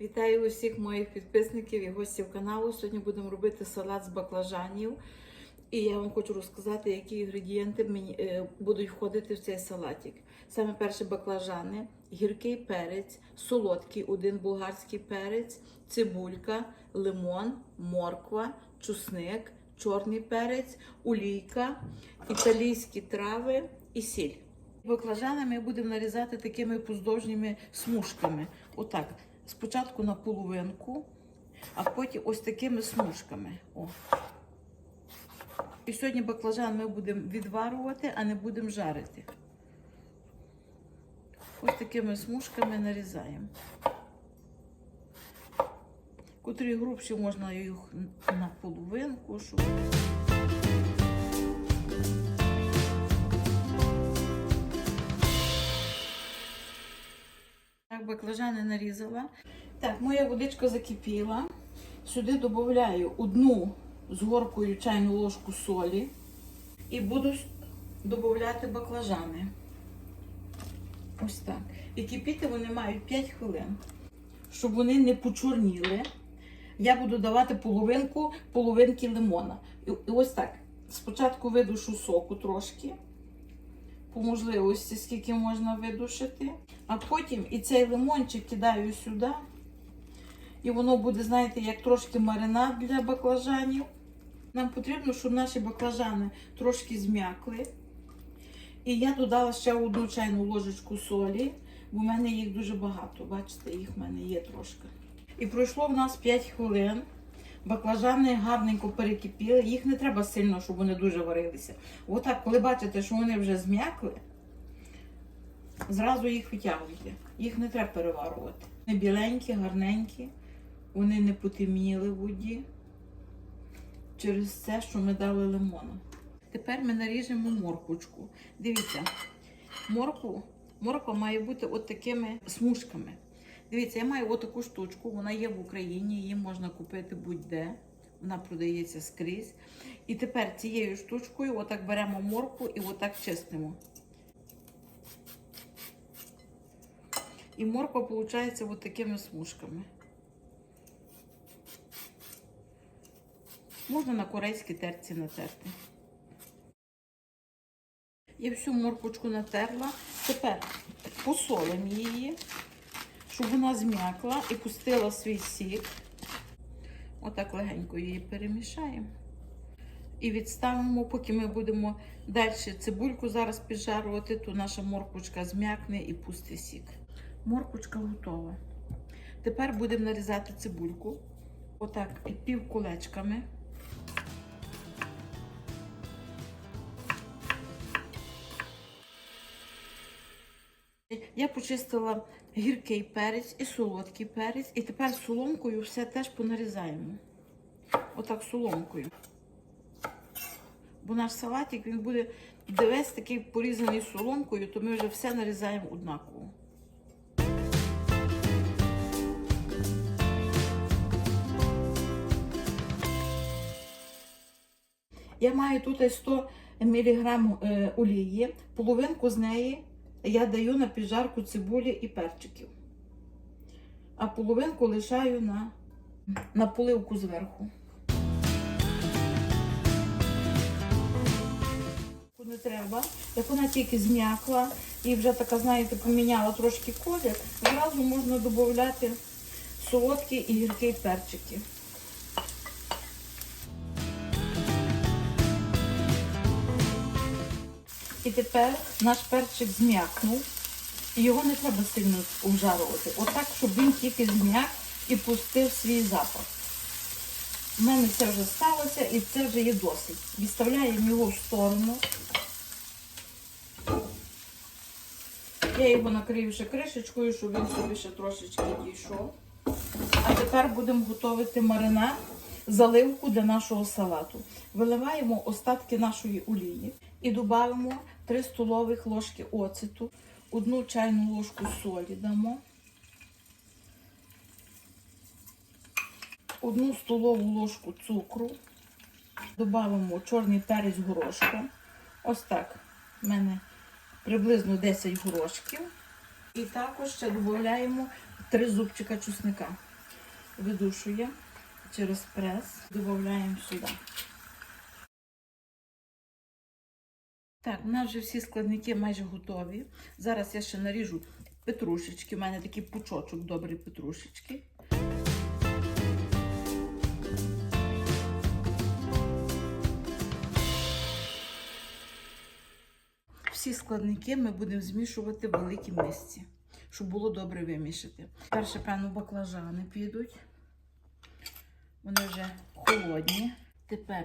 Вітаю усіх моїх підписників і гостів каналу. Сьогодні будемо робити салат з баклажанів. І я вам хочу розказати, які інгредієнти мені, е, будуть входити в цей салатик. Саме перше баклажани, гіркий перець, солодкий, один булгарський перець, цибулька, лимон, морква, чусник, чорний перець, олійка, італійські трави і сіль. Баклажани ми будемо нарізати такими поздовжніми смужками. Отак. Спочатку на половинку, а потім ось такими смужками. О. І сьогодні баклажан ми будемо відварювати, а не будемо жарити. Ось такими смужками нарізаємо. Котрі грубші можна їх на половинку. Щоб... Так, баклажани нарізала. Так, моя водичка закипіла. Сюди додаю одну з горкою чайну ложку солі і буду додати баклажани. Ось так. І кипіти вони мають 5 хвилин. Щоб вони не почорніли, я буду давати половинку половинки лимона. І ось так. Спочатку видушу соку трошки, по можливості, скільки можна видушити. А потім і цей лимончик кидаю сюди. І воно буде, знаєте, як трошки маринад для баклажанів. Нам потрібно, щоб наші баклажани трошки зм'якли. І я додала ще одну чайну ложечку солі, бо в мене їх дуже багато. Бачите, їх в мене є трошки. І пройшло в нас 5 хвилин. Баклажани гарненько перекипіли. Їх не треба сильно, щоб вони дуже варилися. Отак, коли бачите, що вони вже зм'якли, зразу їх витягуйте. Їх не треба переварувати. Вони біленькі, гарненькі, вони не потемніли в воді через те, що ми дали лимону. Тепер ми наріжемо морквочку. Дивіться, моркву, морква має бути от такими смужками. Дивіться, я маю отаку штучку, вона є в Україні, її можна купити будь-де. Вона продається скрізь. І тепер цією штучкою отак беремо моркву і отак чистимо. І морква виходить от такими смужками. Можна на корейській терці натерти. Я всю морквочку натерла. Тепер посолимо її, щоб вона зм'якла і пустила свій сік. Отак легенько її перемішаємо. І відставимо, поки ми будемо далі цибульку зараз піджарувати, то наша морквочка зм'якне і пустить сік. Морквочка готова. Тепер будемо нарізати цибульку. Отак пів кулечками. Я почистила гіркий перець і солодкий перець. І тепер соломкою все теж понарізаємо. Отак соломкою. Бо наш салатик він буде весь такий порізаний соломкою, то ми вже все нарізаємо однаково. Я маю тут 100 мг олії, половинку з неї я даю на піджарку цибулі і перчиків, а половинку лишаю на, на поливку зверху. Не треба. Як вона тільки зм'якла і вже така, знаєте, поміняла трошки колір, зразу можна додати солодкі і гіркі перчики. І тепер наш перчик зм'якнув. І його не треба сильно обжарувати. Отак, щоб він тільки зм'як і пустив свій запах. У мене це вже сталося і це вже є досить. Відставляємо його в сторону. Я його накрию ще кришечкою, щоб він собі ще трошечки дійшов. А тепер будемо готувати маринад, заливку для нашого салату. Виливаємо остатки нашої олії і додаємо 3 столових ложки оцету, одну чайну ложку солі дамо, одну столову ложку цукру, додаємо чорний перець горошком. Ось так. У мене приблизно 10 горошків. І також ще додаємо 3 зубчика чесника. видушує через прес. Додаємо сюди. Так, у нас вже всі складники майже готові. Зараз я ще наріжу петрушечки. У мене такий пучочок добрий петрушечки. Всі складники ми будемо змішувати в великій мисці, щоб було добре вимішати. Перше, певно, баклажани підуть. Вони вже холодні. Тепер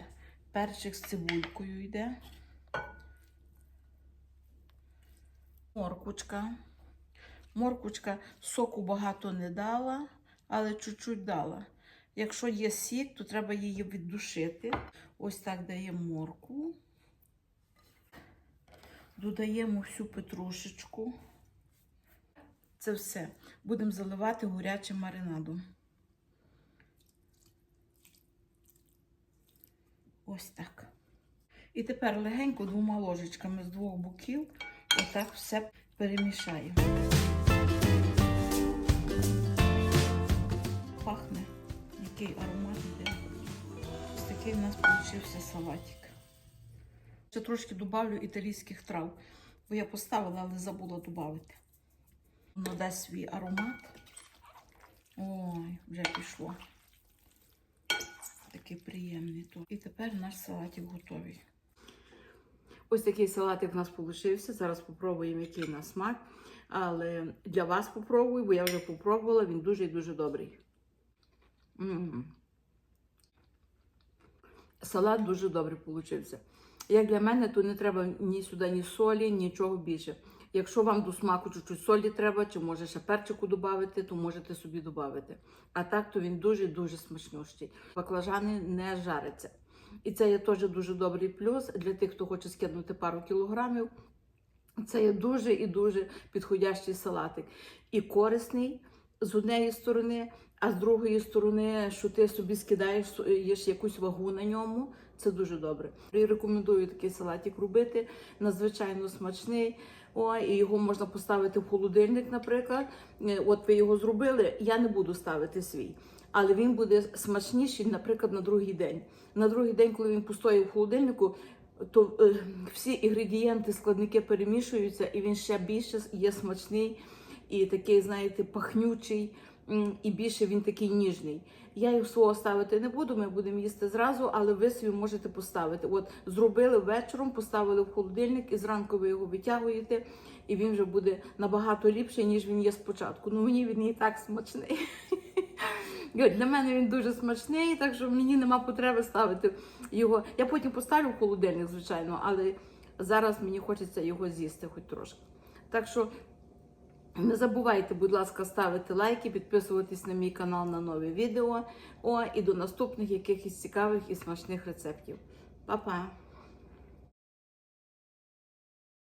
перчик з цибулькою йде. Моркучка. Моркучка соку багато не дала, але чуть-чуть дала. Якщо є сік, то треба її віддушити. Ось так даємо морку. Додаємо всю петрушечку. Це все. Будемо заливати горячим маринадом. Ось так. І тепер легенько двома ложечками з двох боків отак все перемішаємо. Пахне, який аромат йде. Ось такий в нас вийшов салатик. Ще трошки додавлю італійських трав, бо я поставила, але забула додати. Воно дасть свій аромат. Ой, вже пішло. Такий приємний тут. І тепер наш салатик готовий. Ось такий салатик у нас вийшов. Зараз спробуємо, який на смак. Але для вас попробую, бо я вже попробувала, він дуже і дуже добрий. М-м. Салат дуже добрий вийшов. Як для мене, то не треба ні сюди, ні солі, нічого більше. Якщо вам до смаку чуть-чуть солі треба, чи може ще перчику додати, то можете собі додати. А так, то він дуже-дуже смачнющий. Баклажани не жаряться. І це є теж дуже добрий плюс для тих, хто хоче скинути пару кілограмів. Це є дуже і дуже підходящий салатик. І корисний з однієї сторони, а з другої сторони, що ти собі скидаєш їш якусь вагу на ньому, це дуже добре. І рекомендую такий салатик робити. Надзвичайно смачний. О, і його можна поставити в холодильник, наприклад. Е, От ви його зробили, я не буду ставити свій. Але він буде смачніший, наприклад, на другий день. На другий день, коли він постоїть в холодильнику, то е, всі інгредієнти, складники перемішуються, і він ще більше є смачний і такий, знаєте, пахнючий, і більше він такий ніжний. Я його свого ставити не буду, ми будемо їсти зразу, але ви собі можете поставити. От зробили вечором, поставили в холодильник, і зранку ви його витягуєте, і він вже буде набагато ліпший, ніж він є спочатку. Ну мені він і так смачний. Для мене він дуже смачний, так що мені нема потреби ставити його. Я потім поставлю в холодильник, звичайно, але зараз мені хочеться його з'їсти хоч трошки. Так що не забувайте, будь ласка, ставити лайки, підписуватись на мій канал на нові відео. О, і до наступних якихось цікавих і смачних рецептів. Па-па!